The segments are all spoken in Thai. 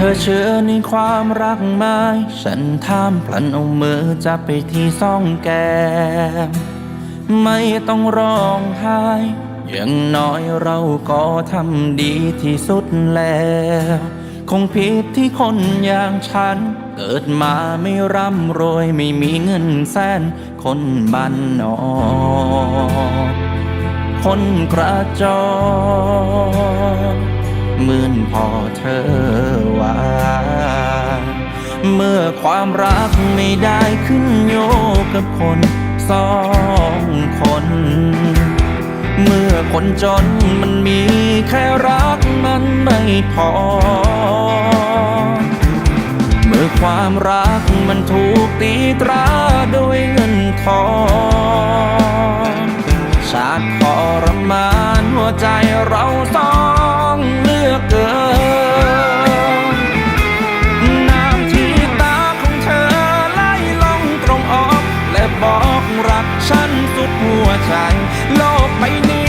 เธอเชื่อในความรักไหมฉันท่ามพลันเอามือจับไปที่ซ่องแก้มไม่ต้องร้องไห้อย่างน้อยเราก็ทำดีที่สุดแล้ว คงผิดที่คนอย่างฉัน เกิดมาไม่ร่ำรวยไม่มีเงินแสน คนบ้านนอกคนกระจอก เหมือนพอเธอว่า เมื่อความรักไม่ได้ขึ้นโยกับคนสองคน เมื่อคนจนมันมีแค่รักมันไม่พอ เมื่อความรักมันถูกตีตราด้วยเงินทองชาติทรมานหัวใจเราสอง ฉันสุดหัวใจ โลกไปนี้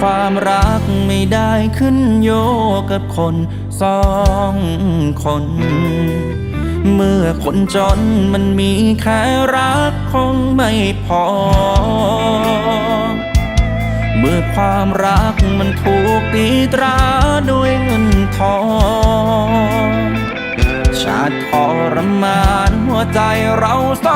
ความรักไม่ได้ขึ้นโยกับคนสองคน เมื่อคนจนมันมีแค่รักคงไม่พอ เมื่อความรักมันถูกตีตราด้วยเงินทองชาติทรมานหัวใจเราส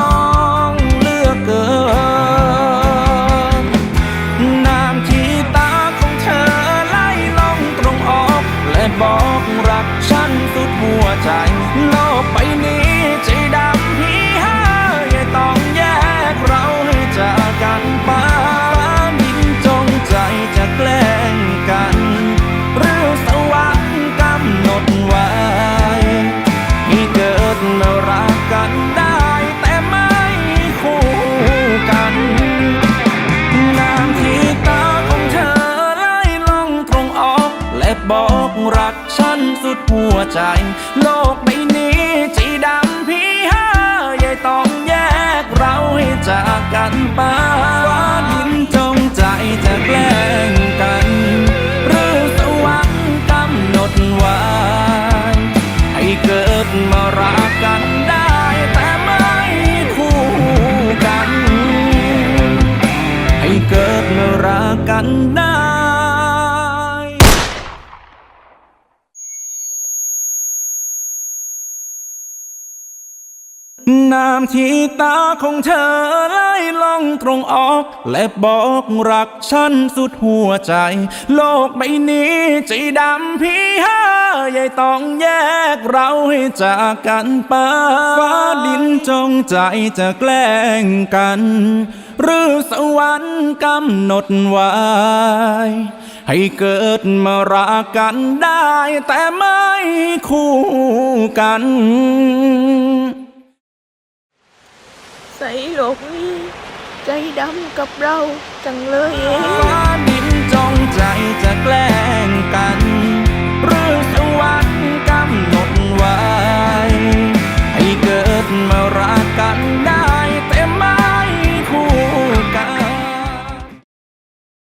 อง หัว บอกรักฉันสุดหัวใจ โลกใบนี้จีดำพี่ห้าอย่ต้องแยกเราให้จากกันไป น้ำที่ตาของเธอไหลลงตรงออก และบอกรักฉันสุดหัวใจ โลกใบนี้ใจดำพี่ห้าย่าต้องแยกเราให้จากกันไปฟ้าดินจงใจจะแกล้งกัน หรือสวรรค์กำหนดไว้ให้เกิดมารักกันได้แต่ไม่คู่กัน หลกนี้ใจดำกับเราจังเลยเอง ฟ้าดินจงใจจะแกล้งกัน